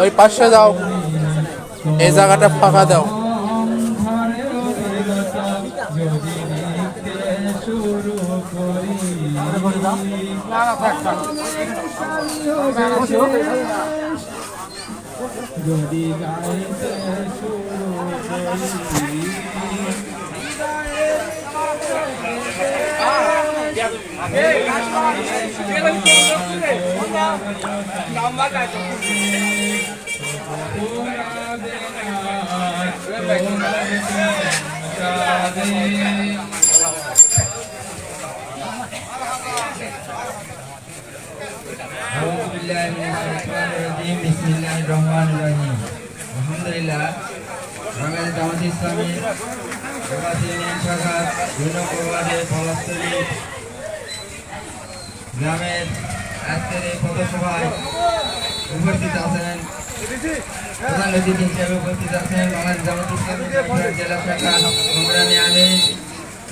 ওই পাশে দাও এই জায়গাটা ফাঁকা দাও। শুরু করি যদি গাইতে শুরু করি বিভিন্ন পরিবারের পলাশতলী গ্রামের আজকের এই পথসভায় উপস্থিত আছেন প্রধান হিসেবে উপস্থিত আছেন বাংলাদেশ জামাত ইসলামী জেলা শাখা আমিন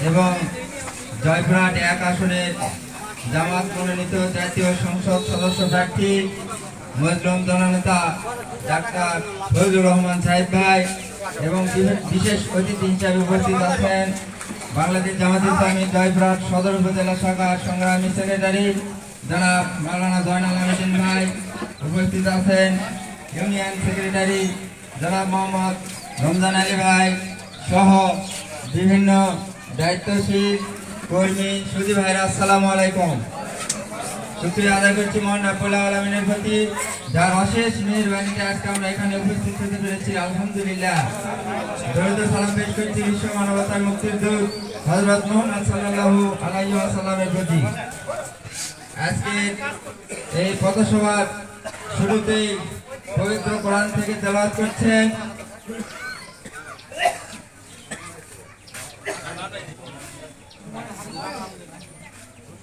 এবং জয়পুরহাট এক আসনের জামাত মনোনীত জাতীয় সংসদ সদস্য প্রার্থী মজলুম জননেতা ডাক্তার ফজলুর রহমান সাহেব ভাই এবং বিশেষ অতিথি হিসাবে উপস্থিত আছেন বাংলাদেশ জামাত ইসলামী জয়পুরহাট সদর উপজেলা শাখার সংগ্রামী সেক্রেটারি জনাব মাওলানা জয়নাল আমিদিন ভাই উপস্থিত আছেন। ইউনিয়ন সেক্রেটারি জনাব মোহাম্মদ রমজান আলী ভাই সহ বিভিন্ন দায়িত্বশীল কর্মী সুদী ভাইরা আলাইকুম। শুক্রিয়া মহান রাব্বুল আলমিনের প্রতি। যার অশেষ মেহরবানিতে আজকে আমরা এখানে আলহামদুলিল্লাহ। দরিদ্র সালাম পেশ করছি বিশ্ব মানবতার মুক্তির দূত হজরত মোহাম্মদ সাল্লাল্লাহু আলাইহি ওয়াসাল্লামের প্রতি। আজকে এই পথসভার শুরুতেই পবিত্র কোরআন থেকে তেলাওয়াত করছেন।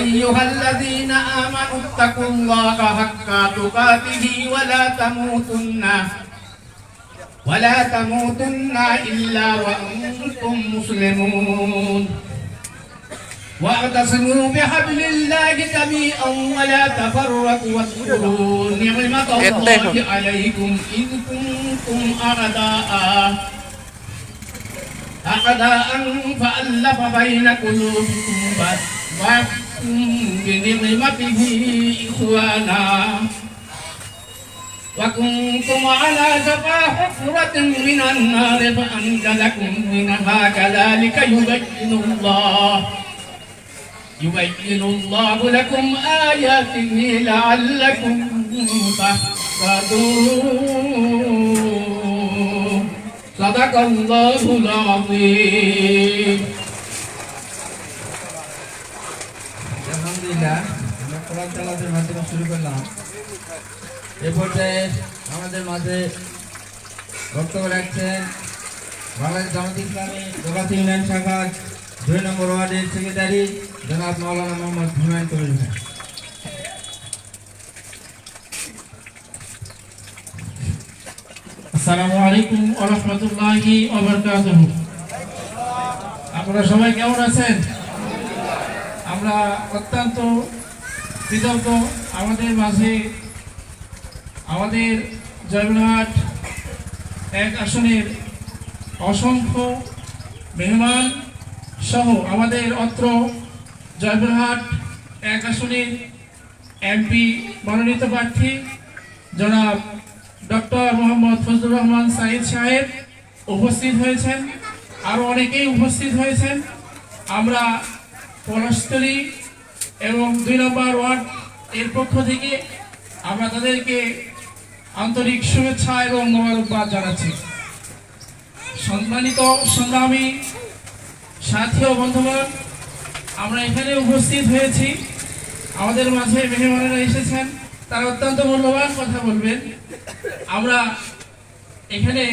أيها الذين آمنوا اتقوا الله حق تقاته ولا تموتن ولا تموتن إلا وأنتم مسلمون. واعتصموا بحبل الله جميعا ولا تفرقوا واذكروا نعمة الله عليكم إذ كنتم أعداء. أعداء فألف بين قلوبكم. فأصبحتم بنعمته إخوانا. وكنتم على شفا حفرة من النار فأنقذكم منها كذلك يبين الله. يبين الله لكم آياته لعلكم تهتدون. صدق الله العظيم. কোরআন তেলাওয়াতের মাধ্যমে শুরু করলাম। এ পর্যায়ে আমাদের মাঝে বক্তব্য রাখছেন বাংলাদেশ জামাত ইসলামী প্রবাসী ইউনিয়ন শাখার দুই নম্বর ওয়ার্ডের সেক্রেটারি জনাব মাওলানা মোহাম্মদ হুমায়ুন কবির ভাই। আপনারা সবাই কেমন আছেন? আমরা অত্যন্ত কৃতজ্ঞ আমাদের মাঝে আমাদের জয়পুরহাট এক আসনের অসংখ্য মেহমান সহ আমাদের অত্র জয়পুরহাট এক আসনের এমপি মনোনীত প্রার্থী জনাব ডক্টর মোহাম্মদ ফজলুর রহমান সাইদ সাহেব উপস্থিত হয়েছেন। আরও অনেকেই উপস্থিত হয়েছেন। আমরা পলাশতলী এবং দুই নম্বর ওয়ার্ড এর পক্ষ থেকে আমরা তাদেরকে আন্তরিক শুভেচ্ছা এবং মোবারকবাদ জানাচ্ছি। সম্মানিত সংগ্রামী সাথী ও বন্ধুগণ, আমরা এখানে উপস্থিত হয়েছি। আমাদের মাঝে মেহমানেরা এসেছেন, তারা অত্যন্ত মূল্যবান কথা বলবেন। আমরা এখানে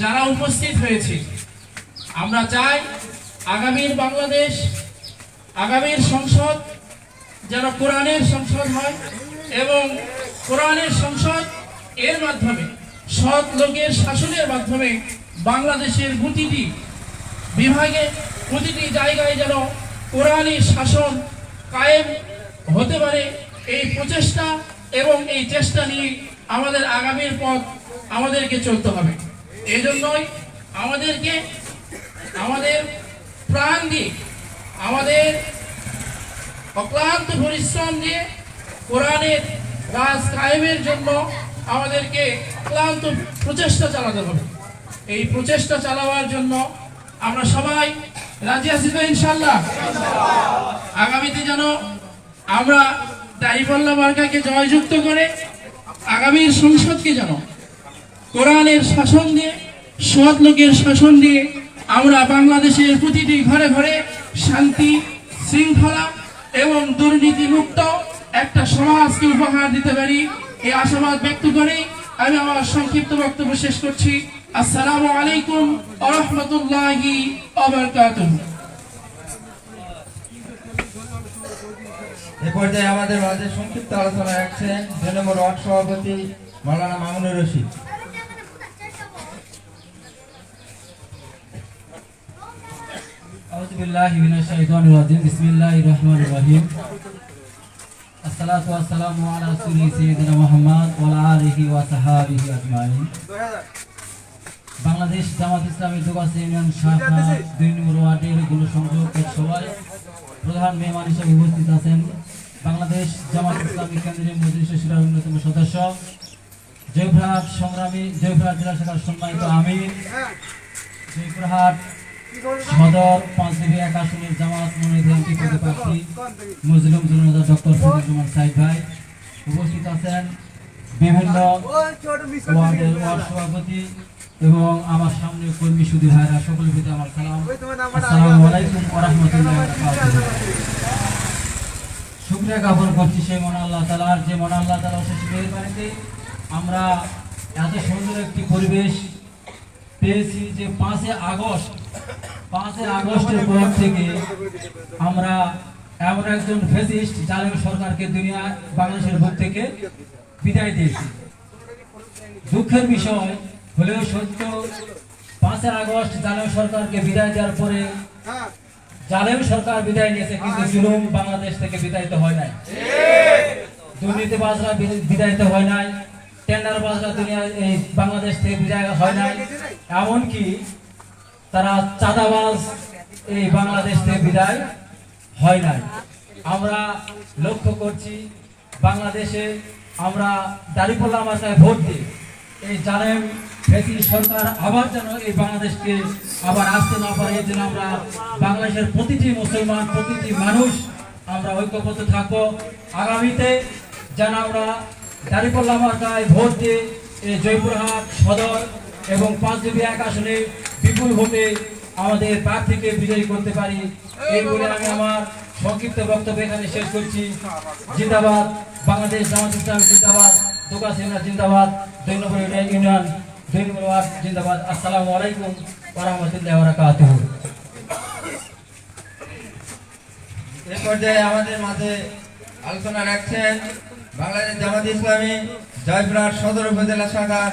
যারা উপস্থিত হয়েছি, আমরা চাই আগামীর বাংলাদেশ আগামীর সংসদ যেন কোরআনের সংসদ হয় এবং কোরআনের সংসদ এর মাধ্যমে সৎ লোকের শাসনের মাধ্যমে বাংলাদেশের প্রতিটি বিভাগে, প্রতিটি জায়গায় যেন কোরআনী শাসন কায়েম হতে পারে। এই প্রচেষ্টা এবং এই চেষ্টা নিয়ে আমাদের আগামীর পথ আমাদেরকে চলতে হবে। এই জন্যই আমাদেরকে, আমাদের প্রাণ দিয়ে আমাদের অক্লান্ত পরিশ্রম দিয়ে কোরআনের রাজ কায়েমের জন্য আমাদেরকে অক্লান্ত প্রচেষ্টা চালাতে হবে। এই প্রচেষ্টা চালাবার জন্য আমরা সবাই রাজি আছি তো ইনশাল্লাহ আগামীতে যেন আমরা দাড়িপাল্লা মার্কাকে জয়যুক্ত করে আগামীর সংসদকে যেন কোরআনের শাসন দিয়ে, সৎ লোকের শাসন দিয়ে আমরা বাংলাদেশের প্রতিটি ঘরে ঘরে শান্তি, শৃঙ্খলা এবং দুর্নীতি মুক্ত একটা সমাজকে উপহার দিতে পারি। এই আশাবাদ ব্যক্ত করে আমি আমার সংক্ষিপ্ত বক্তব্য শেষ করছি। আসসালামু আলাইকুম আরহামতুল্লাহি এ পর্যায়ে আমাদের মাঝে সংক্ষিপ্ত আলোচনা রাখছেন ওয়ার্ড সভাপতি মাওলানা মামুনুর রশিদ। أعوذ بالله من الشيطان الرجيم بسم الله الرحمن الرحيم الصلاة والسلام على رسول سيدنا محمد وعلى آله وصحابه أجمعين বাংলাদেশ জামাত ইসলামী দুগাছি ইউনিয়ন শাখা দুই নম্বর ওয়ার্ডের গুলো সংযোগের সভায় প্রধান মেহমান হিসেবে উপস্থিত আছেন বাংলাদেশ জামাত ইসলামী কেন্দ্রীয় মজলিস শিরার অন্যতম সদস্য জয়পুরহাট সংগ্রামী জয়পুরহাট জেলা শাখার সম্মানিত আমির জয়পুরহাট সদর পাঁচ দেবী এক আসনের জামাত ডক্টর ভাই। উপস্থিত আছেন বিভিন্ন ওয়ার্ডের ওয়ার্ড সভাপতি এবং আমার সামনে কর্মী সুদী ভাইরা, সকলের প্রতি আমার সালাম। আসসালামু আলাইকুম জ্ঞাপন করছি সেই মন আল্লাহ তালার যে মন আল্লাহ তালা মেহরবানিতে আমরা এত সুন্দর একটি পরিবেশ পেয়েছি যে পাঁচে আগস্ট পাঁচে আগস্টের পর থেকে আমরা এমন একজন ফেসিস্ট জালেম সরকারকে দুনিয়া, বাংলাদেশের বুক থেকে বিদায় দিয়েছি। দুঃখের বিষয় হলেও সত্য পাঁচের আগস্ট জালেম সরকারকে বিদায় দেওয়ার পরে জালেম সরকার বিদায় নিয়েছে, কিন্তু জুলুম বাংলাদেশ থেকে বিদায়িত হয় নাই। দুর্নীতিবাজরা বিদায়িত হয় নাই, টেন্ডারবাজরা দুনিয়া এই বাংলাদেশ থেকে বিদায় হয় নাই। এমনকি তারা চাঁদাবাজ এই বাংলাদেশ থেকে বিদায় হয় নাই। আমরা লক্ষ্য করছি বাংলাদেশে আমরা দাঁড়িপাল্লা মার্কায় ভোট দিই এই জালেম ফেসি সরকার আবার যেন এই বাংলাদেশকে আবার আসতে না পারে, এই জন্য আমরা বাংলাদেশের প্রতিটি মুসলমান, প্রতিটি মানুষ আমরা ঐক্যবদ্ধ থাকব। আগামীতে যেন আমরা দাঁড়িপাল্লা মার্কায় ভোট দিয়ে এই জয়পুরহাট সদর এবং পাঁচ দেবী এক আসনে বিপুল ভোটে আমাদের প্রার্থীকে বিজয়ী করতে পারি। এই বলে আমি আমার সংক্ষিপ্ত বক্তব্য এখানে শেষ করছি। জিন্দাবাদ। বাংলাদেশ জামাত ইসলাম জিন্দাবাদ। দোকা সেনা জিন্দাবাদ। দুই নম্বর ইউনিয়ন দুই নম্বর ওয়ার্ড জিন্দাবাদ। আসসালামু আলাইকুম ওরহমতুল্লাহ বরাকাতুহু। এ পর্যায়ে আমাদের মাঝে আলোচনা রাখছেন বাংলাদেশ জামাত ইসলামী জয়পুরহাট সদর উপজেলা শাখার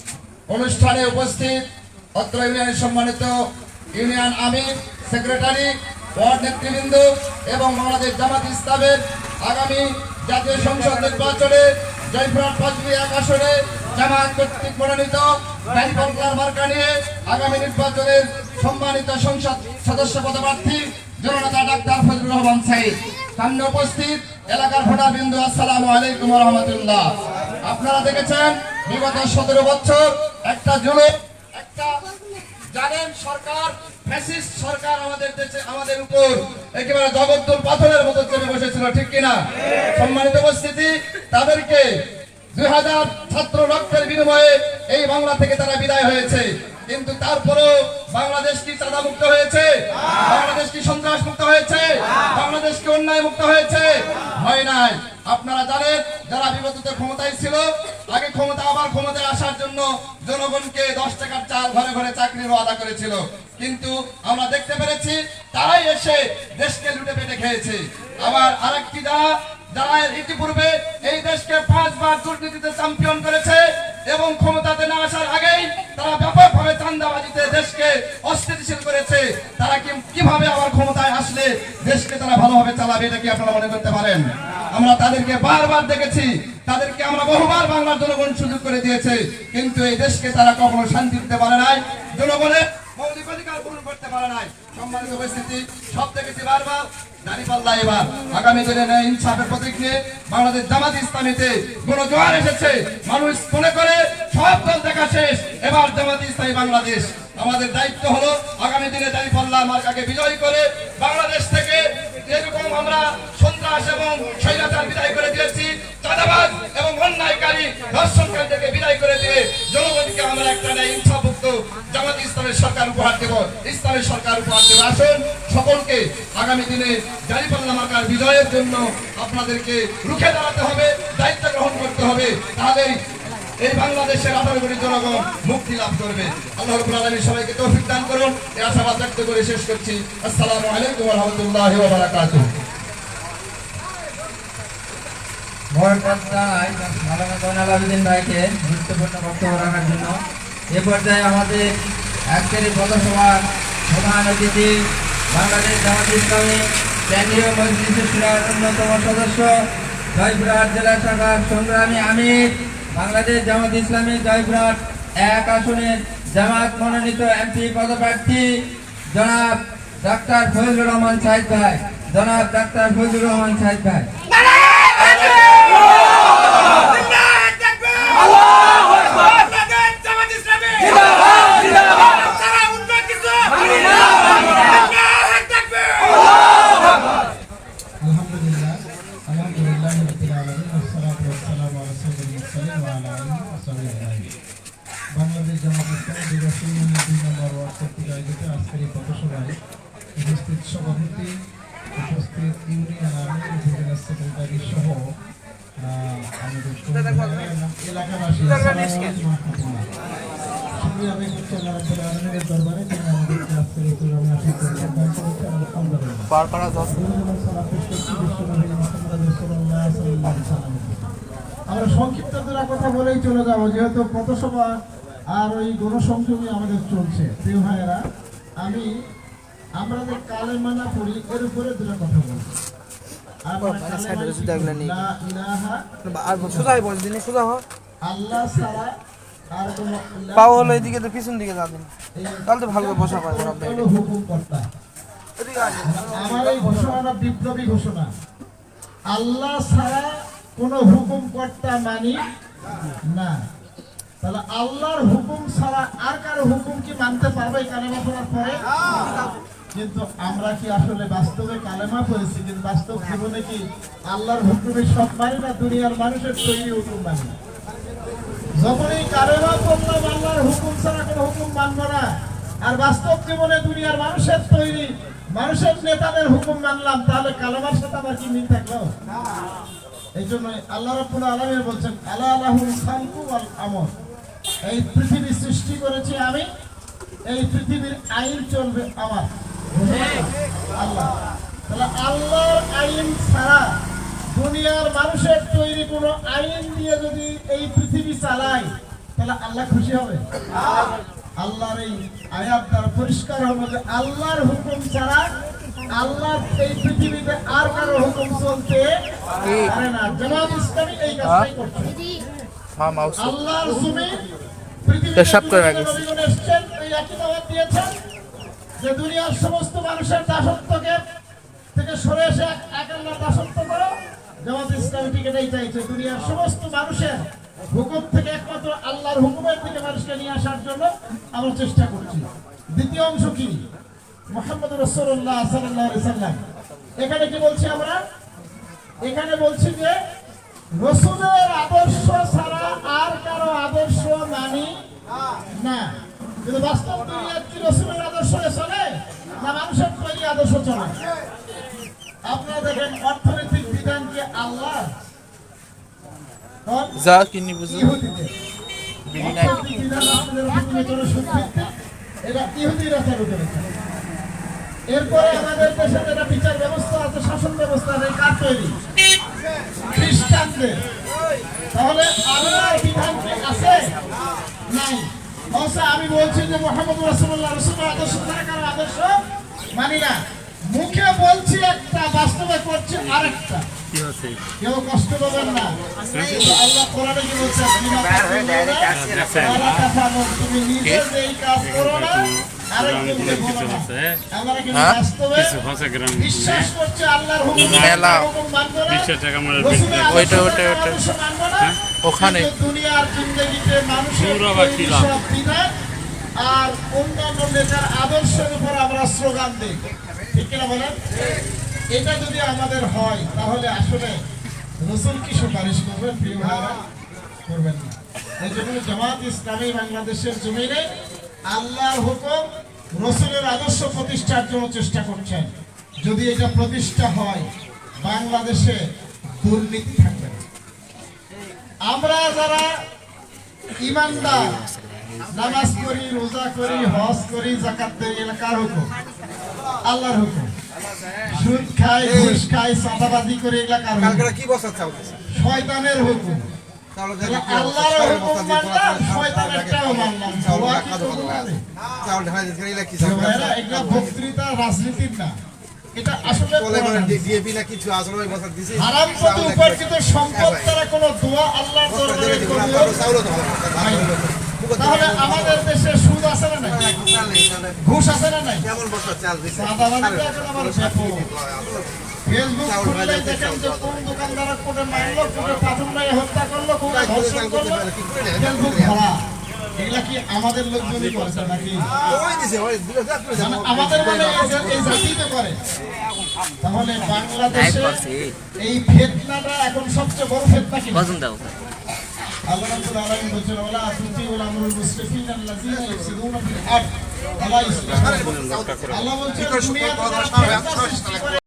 অনুষ্ঠানে উপস্থিত অত্র ইউনিয়নের সম্মানিত ইউনিয়ন আমির, সেক্রেটারি, ওয়ার্ড নেতৃবৃন্দ এবং বাংলাদেশ জামাত ইসলামের আগামী জাতীয় সংসদ নির্বাচনে জয়পুরহাট পাঁচবি এক আসনে জামাত কর্তৃক মনোনীত মার্কা নিয়ে আগামী নির্বাচনের সম্মানিত সংসদ সদস্য পদপ্রার্থী জননেতা ডাক্তার ফজলুর রহমান সাইদ সামনে উপস্থিত এলাকার ভোটার বিন্দু আসসালামু আলাইকুম রহমতুল্লাহ। আপনারা দেখেছেন, বিগত সতেরো বছর, একটা জুলুম, একটা জানেন সরকার সরকার আমাদের দেশে, আমাদের উপর একেবারে মতো বসেছিল, ঠিক কিনা? উপস্থিতি, তাদেরকে দুই হাজার ছাত্র বিনিময়ে এই বাংলা থেকে তারা বিদায় হয়েছে। কিন্তু তারপরেও বাংলাদেশ কি চাঁদা মুক্ত হয়েছে? বাংলাদেশ কি সন্ত্রাস মুক্ত হয়েছে? বাংলাদেশ কি অন্যায় মুক্ত হয়েছে? হয় নাই। আপনারা জানেন, যারা বিগততে ক্ষমতায় ছিল, আগে ক্ষমতা, আবার ক্ষমতায় আসার জন্য জনগণকে দশ টাকার চাল ঘরে ঘরে চাকরির ওয়াদা করেছিল। কিন্তু আমরা দেখতে পেরেছি, তারাই এসে দেশকে লুটে পেটে খেয়েছে। আবার আরেকটি যারা যারা ইতিপূর্বে এই দেশকে পাঁচবার দুর্নীতিতে চ্যাম্পিয়ন করেছে এবং ক্ষমতাতে না আসার আগেই তারা ব্যাপকভাবে চান্দাবাজিতে দেশকে অস্থিতিশীল করেছে। তারা কি কীভাবে আবার ক্ষমতায় আসলে দেশকে তারা ভালোভাবে চালাবে, এটা কি আপনারা মনে করতে পারেন? আমরা তাদেরকে বারবার দেখেছি, তাদেরকে আমরা বহুবার বাংলার জনগণ সুযোগ করে দিয়েছে, কিন্তু এই দেশকে তারা কখনো শান্তি দিতে পারে নাই। জনগণের মৌলিক অধিকার পূরণ করতে পারে নাই। সম্মানিত উপস্থিতি দাঁড়িপাল্লা এবার আগামী দিনে ন্যায় ইনসাফের প্রতীক নিয়ে বাংলাদেশ জামাত ইসলামীতে জোয়ার এসেছে। মানুষ মনে করে, সব দল দেখা শেষ। এবার জামাত ইসলামী বাংলাদেশ। আমাদের দায়িত্ব হলো, আগামী দিনে দাঁড়িপাল্লা মার্কাকে বিজয় করে বাংলাদেশ থেকে যেরকম আমরা সন্ত্রাস এবং স্বৈরাচার বিদায় করে দিয়েছি, চাঁদাবাজ এবং অন্যায়কারী ধর্ষণকারীদেরকে বিদায় করে দিয়ে জনগণকে আমরা একটা ন্যায় ইনসাফমুক্ত জামাত ইসলামের সরকার উপহার দেব। ইসলামের সরকার উপহার দেব। আসুন, সকলকে আগামী দিনে জারিপাল্লা মার্কার বিজয়ের জন্য আপনাদেরকে রুখে দাঁড়াতে হবে, দায়িত্ব গ্রহণ করতে হবে। তাহলেই এই বাংলাদেশের আঠারো কোটি জনগণ মুক্তি লাভ করবে। আল্লাহ রব্বুল আলামিন সবাইকে তৌফিক দান করুন। এই আশাবাদ ব্যক্ত করে শেষ করছি। আসসালামু আলাইকুম রাহমাতুল্লাহি ভাইকে গুরুত্বপূর্ণ জন্য। এ পর্যায়ে আমাদের বাংলাদেশ সদস্য জেলা শাখার সংগ্রামী আমির। বাংলাদেশ জামাত ইসলামী জয়পুরহাট এক আসনে জামাত মনোনীত এমপি পদপ্রার্থী জনাব ডাক্তার ফজলুর রহমান সাহেব ভাই। জনাব ডাক্তার ফজলুর রহমান সাহেব ভাই আলহামদুলিল্লাহ আলহামদুলিল্লাহ রাব্বিল আলামিন ওয়াসসালাতু ওয়াসসালামু আলা সাইয়্যিদিল মুরসালিন ওয়া আলা আলিহি ওয়া সাহবিহি আজমাইন বাংলাদেশ জামাত ইসলামী দুই নম্বর ওয়ার্ড কর্তৃক আয়োজিত আজকের এই পথসভায় উপস্থিত সভাপতি আমাদের আলামিনের দরবারে তিনি আমাদেরকে আজকের এই করেছেন আলহামদুলিল্লাহ পার করা যাচ্ছে আমরা সংক্ষিপ্ত দুটা কথা বলেই চলে যাব যেহেতু পথসভা আর ওই গণসংযোগই আমাদের চলছে। প্রিয় ভাইয়েরা আমি আমরা যে কালেমানা পড়ি এর উপরে দুটা কথা বলব। আল্লাহ ছাড়া আর কোনো পাও হলো এদিকে তো পিছন দিকে যাবেন তাহলে তো ভালো বসা পাবে সব হলো আমার এই ঘোষণাটা বিপ্লবী ঘোষণা। আল্লাহ ছাড়া কোন হুকুম কর্তা মানি না। তাহলে আল্লাহর হুকুম ছাড়া আর কারও হুকুম কি মানতে পারবে কালেমা পড়ার পরে? কিন্তু আমরা কি আসলে বাস্তবে কালেমা পড়েছি, কিন্তু বাস্তব জীবনে কি আল্লাহর হুকুমে সব মানি না দুনিয়ার মানুষের তৈরি হুকুম মানি? যখন এই কালেমা পড়লাম, আল্লাহর হুকুম ছাড়া কোনো হুকুম মানব না। আর বাস্তব জীবনে দুনিয়ার মানুষের তৈরি, মানুষের নেতাদের হুকুম মানলাম, তাহলে কালেমার সাথে আবার কি মিল থাকল? এই জন্য আল্লাহ রাব্বুল আলামিন বলছেন আলা আলাহুল খালকু আমর। এই পৃথিবী সৃষ্টি করেছি আমি এই পৃথিবীর আইন চলবে আমার। আল্লাহ। তাহলে আল্লাহর আইন ছাড়া দুনিয়ার মানুষের তৈরি কোন আইন দিয়ে যদি এই পৃথিবী চালায় তাহলে আল্লাহ খুশি হবে। আল্লাহর এই আয়াত দ্বারা পরিষ্কার হবে যে আল্লাহর হুকুম ছাড়া আল্লাহ এই পৃথিবীতে আর কারও হুকুম চলতে পারে না। জামাত ইসলামী এই কাজটাই করছে হ্যাঁ আল্লাহর পৃথিবীতে পেশাব করে দিয়েছেন যে দুনিয়ার সমস্ত মানুষের দাসত্বকে থেকে সরে এসে এক- এক দাসত্ব করো। জামাত ইসলামী ঠিক এটাই চাইছে দুনিয়ার সমস্ত মানুষের হুকুম থেকে একমাত্র আল্লাহর হুকুমের থেকে মানুষকে নিয়ে আসার জন্য আমরা চেষ্টা করছি। দ্বিতীয় অংশ কি? মোহাম্মদ রসুল্লাহ সাল্লাম। এখানে কি বলছি আমরা? এখানে বলছি যে রসুলের আদর্শ ছাড়া আর কারও আদর্শ মানি না। কিন্তু বাস্তব দুনিয়ার কি রসুলের আদর্শ চলে না মানুষের তৈরি আদর্শ চলে? আপনারা দেখেন অর্থনৈতিক বিধান কি আল্লাহ? যা কিনি বিধান সুদভিত্তিক। এটা ইহুদিরা চালু করেছে। এরপরে আমাদের দেশে যেটা বিচার ব্যবস্থা আছে শাসন ব্যবস্থা আছে কার তৈরি। খ্রিস্টানদের। তাহলে আল্লাহর বিধান কি আছে? নাই। অবশ্য আমি বলছি যে মোহাম্মদ রাসূলুল্লাহ রাসূলের আদর্শ ছাড়া কারও আদর্শ মানি না। মুখে বলছি একটা বাস্তবে করছি আরেকটা। কেউ কষ্ট পাবেন না। আল্লাহ কোরআনে কি বলছে। তুমি নিজে যেই কাজ করো না ওখানে। আর অন্যান্য নেতার আদর্শের উপর আমরা স্লোগান দিই ঠিক কিনা বলেন এটা যদি আমাদের হয় তাহলে আসলে রসুল কি সুপারিশ করবেন প্রিয় ভাইরা করবেন না এই জন্য জামাত ইসলামী বাংলাদেশের জমিনে আল্লাহর হুকুম রসুলের আদর্শ প্রতিষ্ঠার জন্য চেষ্টা করছেন। যদি এটা প্রতিষ্ঠা হয় বাংলাদেশে দুর্নীতি থাকবে আমরা যারা ইমানদার নামাজ করি রোজা করি হজ করি জাকাত দেই এলাকার হুকুম আল্লাহর হুকুম। সুদ খাই ঘুষ খাই চাঁদাবাজি করে এলাকার হুকুম। শয়তানের হুকুম। করব রাজনীতির না এটা আসলে ডিএপি না কিছু আসলে ওই বছর দিছি হারাম পথে উপার্জিত সম্পদ দ্বারা কোনো দোয়া আল্লাহর দরবারে হয় না। তাহলে আমাদের দেশে সুদ আছে না নাই ঘুষ আছে না নাই কেমন বছর চাল দিছে চাঁদাবাজি তো এখন আমার ফেসবুক খুললে দেখেন যে কোন দোকানদার কোটে মারলো কোটে পাথর মেরে হত্যা করল কোটে ধর্ষণ করল। ফেসবুক ভরা এগুলা কি আমাদের লোকজনই করেছে নাকি? মানে আমাদের মানে এই করে। তাহলে বাংলাদেশে এই ফেতনাটা এখন সবচেয়ে বড় ফেতনা কি? আল্লাহ রাব্বুল আলামিন বলেছেন ওয়ালা তুতিউল আমরুল মুসরিফিন আল্লাযীনা ইফসিদুনা ফিল আরদ। আল্লাহ বলছেন